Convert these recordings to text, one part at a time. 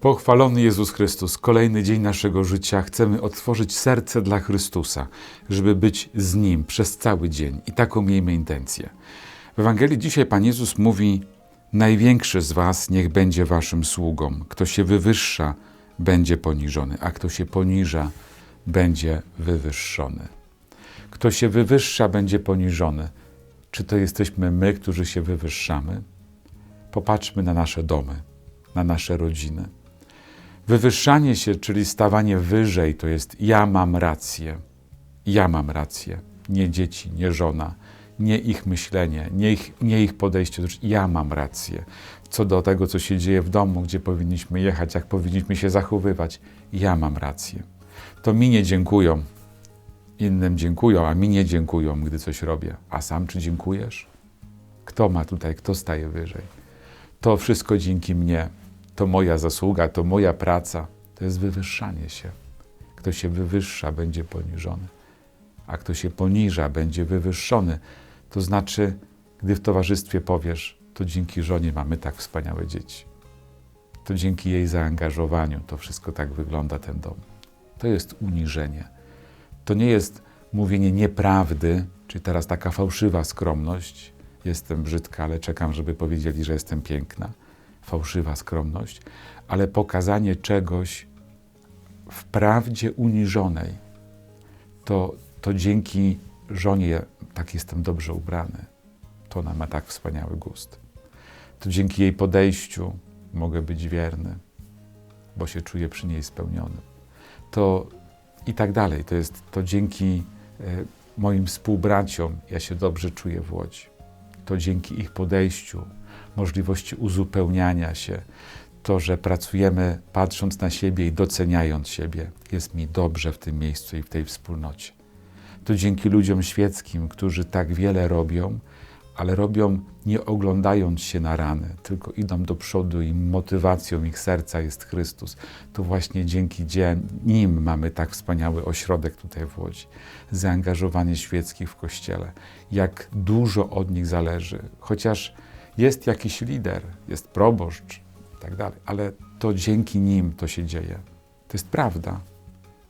Pochwalony Jezus Chrystus, kolejny dzień naszego życia. Chcemy otworzyć serce dla Chrystusa, żeby być z Nim przez cały dzień. I taką miejmy intencję. W Ewangelii dzisiaj Pan Jezus mówi: Największy z Was niech będzie Waszym sługą. Kto się wywyższa, będzie poniżony, a kto się poniża, będzie wywyższony. Kto się wywyższa, będzie poniżony. Czy to jesteśmy my, którzy się wywyższamy? Popatrzmy na nasze domy, na nasze rodziny. Wywyższanie się, czyli stawanie wyżej, to jest ja mam rację. Ja mam rację. Nie dzieci, nie żona, nie ich myślenie, nie ich, nie ich podejście. Otóż ja mam rację. Co do tego, co się dzieje w domu, gdzie powinniśmy jechać, jak powinniśmy się zachowywać, ja mam rację. To mi nie dziękują, innym dziękują, a mi nie dziękują, gdy coś robię. A sam czy dziękujesz? Kto ma tutaj, kto staje wyżej? To wszystko dzięki mnie. To moja zasługa, to moja praca. To jest wywyższanie się. Kto się wywyższa, będzie poniżony, a kto się poniża, będzie wywyższony. To znaczy, gdy w towarzystwie powiesz, to dzięki żonie mamy tak wspaniałe dzieci. To dzięki jej zaangażowaniu to wszystko tak wygląda ten dom. To jest uniżenie. To nie jest mówienie nieprawdy, czy teraz taka fałszywa skromność. Jestem brzydka, ale czekam, żeby powiedzieli, że jestem piękna. Fałszywa skromność, ale pokazanie czegoś w prawdzie uniżonej. To, to dzięki żonie tak jestem dobrze ubrany. To ona ma tak wspaniały gust. To dzięki jej podejściu mogę być wierny, bo się czuję przy niej spełniony. To i tak dalej. To jest to dzięki e, moim współbraciom ja się dobrze czuję w Łodzi. To dzięki ich podejściu, możliwości uzupełniania się, to, że pracujemy patrząc na siebie i doceniając siebie, jest mi dobrze w tym miejscu i w tej wspólnocie. To dzięki ludziom świeckim, którzy tak wiele robią, ale robią nie oglądając się na rany, tylko idą do przodu i motywacją ich serca jest Chrystus. To właśnie dzięki nim mamy tak wspaniały ośrodek tutaj w Łodzi. Zaangażowanie świeckich w Kościele. Jak dużo od nich zależy. Chociaż jest jakiś lider, jest proboszcz i tak dalej, ale to dzięki nim to się dzieje. To jest prawda.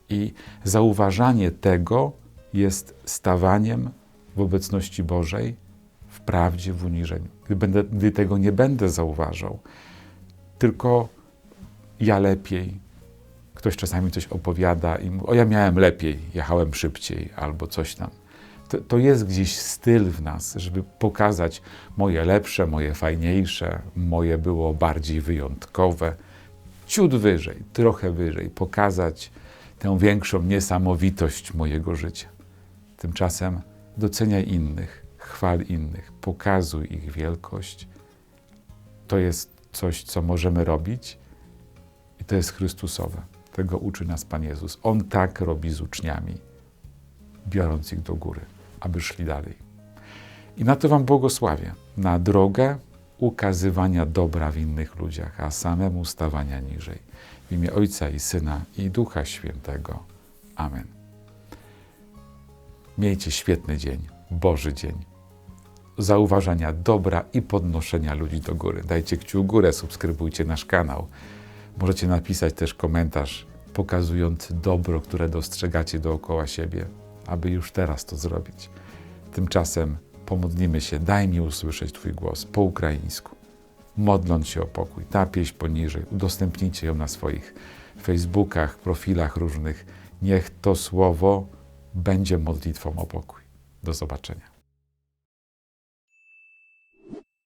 I zauważanie tego jest stawaniem w obecności Bożej, w prawdzie, w uniżeniu. Gdy, będę, gdy tego nie będę zauważał, tylko ja lepiej, ktoś czasami coś opowiada i mówi, o ja miałem lepiej, jechałem szybciej albo coś tam. To, to jest gdzieś styl w nas, żeby pokazać moje lepsze, moje fajniejsze, moje było bardziej wyjątkowe, ciut wyżej, trochę wyżej, pokazać tę większą niesamowitość mojego życia. Tymczasem doceniaj innych, chwal innych, pokazuj ich wielkość. To jest coś, co możemy robić i to jest Chrystusowe. Tego uczy nas Pan Jezus. On tak robi z uczniami, biorąc ich do góry, aby szli dalej. I na to Wam błogosławię. Na drogę ukazywania dobra w innych ludziach, a samemu stawania niżej. W imię Ojca i Syna i Ducha Świętego. Amen. Miejcie świetny dzień, Boży dzień. Zauważania dobra i podnoszenia ludzi do góry. Dajcie kciuk górę, subskrybujcie nasz kanał. Możecie napisać też komentarz pokazujący dobro, które dostrzegacie dookoła siebie, aby już teraz to zrobić. Tymczasem pomodlimy się, daj mi usłyszeć Twój głos po ukraińsku. Modląc się o pokój, ta pieśń poniżej, udostępnijcie ją na swoich Facebookach, profilach różnych. Niech to słowo będzie modlitwą o pokój. Do zobaczenia.